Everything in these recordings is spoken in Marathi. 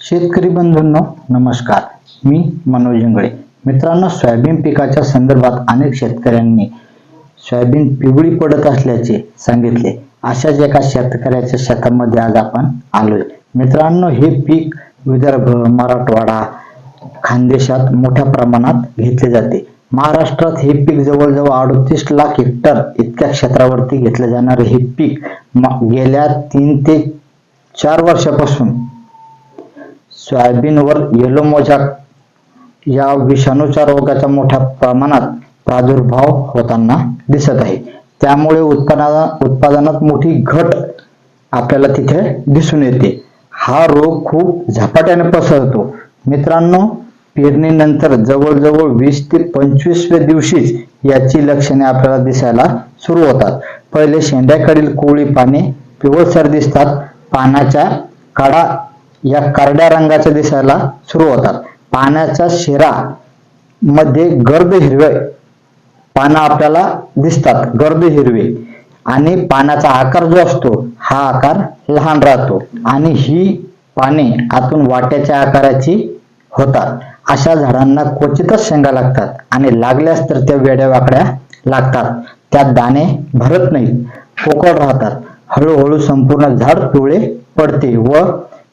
शेतकरी बंधूंनो नमस्कार. मी मनोज इंगळे. मित्रांनो सोयाबीन पिकाच्या संदर्भात अनेक शेतकऱ्यांनी सोयाबीन पिवळी पडत असल्याचे सांगितले. अशाच एका शेतकऱ्याच्या शेतामध्ये आज आपण आलोय. मित्रांनो हे पीक विदर्भ मराठवाडा खानदेशात मोठ्या प्रमाणात घेतले जाते. महाराष्ट्रात हे पीक जवळजवळ अडतीस लाख हेक्टर इतक्या क्षेत्रावरती घेतले जाणारे हे पीक गेल्या तीन ते चार वर्षापासून सोयाबीनवर येलो मोजाक या विषाणूच्या रोगाचा मोठ्या प्रमाणात प्रादुर्भाव होताना दिसत आहे. त्यामुळे उत्पादना उत्पादनात मोठी घट आपल्याला तिथे दिसून येते. हा रोग खूप झपाट्याने पसरतो. मित्रांनो पेरणीनंतर जवळजवळ वीस ते पंचवीसव्या दिवशीच याची लक्षणे आपल्याला दिसायला सुरू होतात. पहिले शेंड्याकडील कोळी पाने पिवळसर दिसतात. पानाच्या कडा या करड्या रंगाच्या दिसायला सुरू होतात. पाण्याच्या शिरा मध्ये गर्द हिरवे पानं आपल्याला दिसतात गर्द हिरवे. आणि पानाचा आकार जो असतो हा आकार लहान राहतो. आणि ही पाने आतून वाट्याच्या आकाराची होतात. अशा झाडांना क्वचितच शेंगा लागतात आणि लागल्यास तर त्या वेड्या वाकड्या लागतात. त्यात दाणे भरत नाहीत पोकळ राहतात. हळूहळू संपूर्ण झाड पिवळे पडते व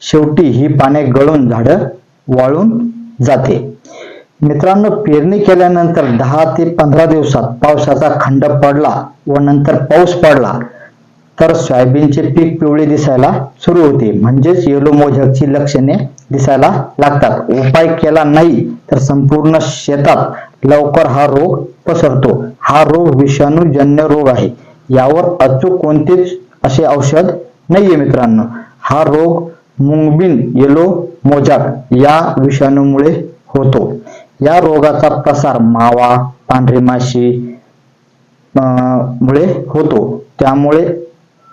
शेवटी ही पाने गळून झाड वाळून जाते. मित्रांनो पेरणी केल्यानंतर दहा ते पंधरा दिवसात पावसाचा खंड पडला व नंतर पाऊस पडला तर सोयाबीनचे पीक पिवळे दिसायला सुरू होते. म्हणजेच येलो मोझकची लक्षणे दिसायला लागतात. उपाय केला नाही तर संपूर्ण शेतात लवकर हा रोग पसरतो. हा रोग विषाणूजन्य रोग आहे. यावर अचूक कोणतेच असे औषध नाहीये मित्रांनो. हा रोग मुंगबिन येलो मोजाक या विषाणूमुळे होतो. या रोगाचा प्रसार मावा पांढरी माशी मुळे होतो. त्यामुळे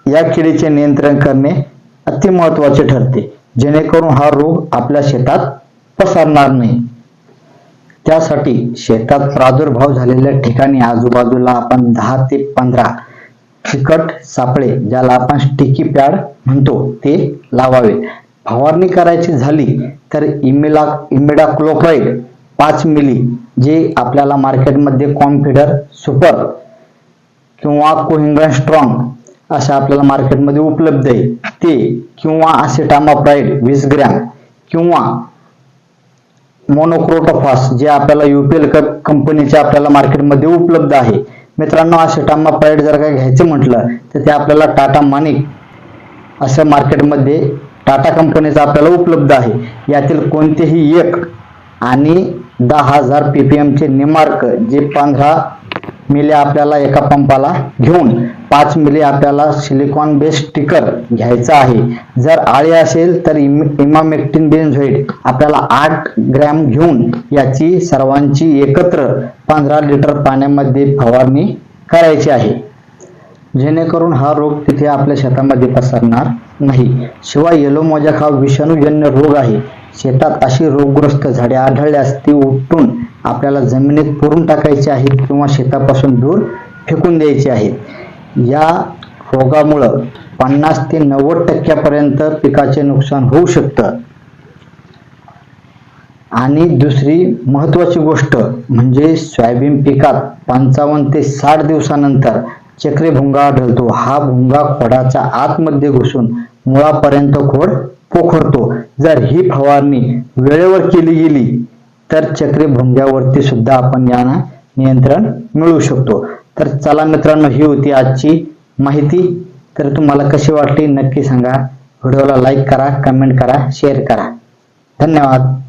या किडीचे नियंत्रण करणे अति महत्त्वाचे ठरते. जेणेकरून हा रोग आपल्या शेतात पसरणार नाही. त्यासाठी शेतात प्रादुर्भाव झालेल्या ठिकाणी आजूबाजूला आपण दहा ते पंधरा फिकट सापळे ज्याला आपण स्टिकी पॅड म्हणतो ते लावावे. फवारणी करायची झाली तर इमिला इमिडाक्लोप्राईड पाच मिली जे आपल्याला मार्केटमध्ये कॉन्फिडर सुपर किंवा कोहिंगन स्ट्रॉंग अशा आपल्याला मार्केटमध्ये उपलब्ध आहे. ते किंवा असेटामाप्राईड वीस ग्रॅम किंवा मोनोक्रोटोफॉस जे आपल्याला युपीएल कंपनीचे आपल्याला मार्केटमध्ये उपलब्ध आहे. मित्रांनो असेटामाप्राईड जर काय घ्यायचं म्हटलं तर ते आपल्याला टाटा मानिक असं मार्केटमध्ये टाटा कंपनीचा आपल्याला उपलब्ध आहे. यातील कोणतेही एक आणि दहा हजार पीपीएम चे निमार्क जे पंधरा मिली आपल्याला एका पंपाला घेऊन पाच मिली आपल्याला सिलिकॉन बेस्ड स्टिकर घ्यायचा आहे. जर आळी असेल तर इम- इमामेक्टिन बेन्झोईड आपल्याला आठ ग्रॅम घेऊन याची सर्वांची एकत्र पंधरा लिटर पाण्यामध्ये फवारणी करायची आहे. जेणेकरून हा रोग तिथे आपल्या शेतामध्ये पसरणार नाही. शिवाय येलो मोजॅक हा विषाणूजन्य रोग आहे. शेतात अशी रोगग्रस्त झाडे आढळल्यास ती उपटून आपल्याला जमिनीत पुरून टाकायची आहेत किंवा शेतापासून दूर फेकून द्यायची आहेत. या रोगामुळं पन्नास ते नव्वद टक्क्यापर्यंत पिकाचे नुकसान होऊ शकतं. आणि दुसरी महत्वाची गोष्ट म्हणजे सोयाबीन पिकात पंचावन्न ते साठ दिवसानंतर चक्रीभुंगा आढळतो हा भुंगा खोडाचा आतमध्ये घुसून मुळापर्यंत खोड पोखरतो. जर ही फवारणी वेळेवर केली गेली तर चक्री भुंग्यावरती सुद्धा आपण यानं नियंत्रण मिळवू शकतो. तर चला मित्रांनो ही होती आजची माहिती. तर तुम्हाला कशी वाटली नक्की सांगा. व्हिडिओला लाईक करा कमेंट करा शेअर करा. धन्यवाद.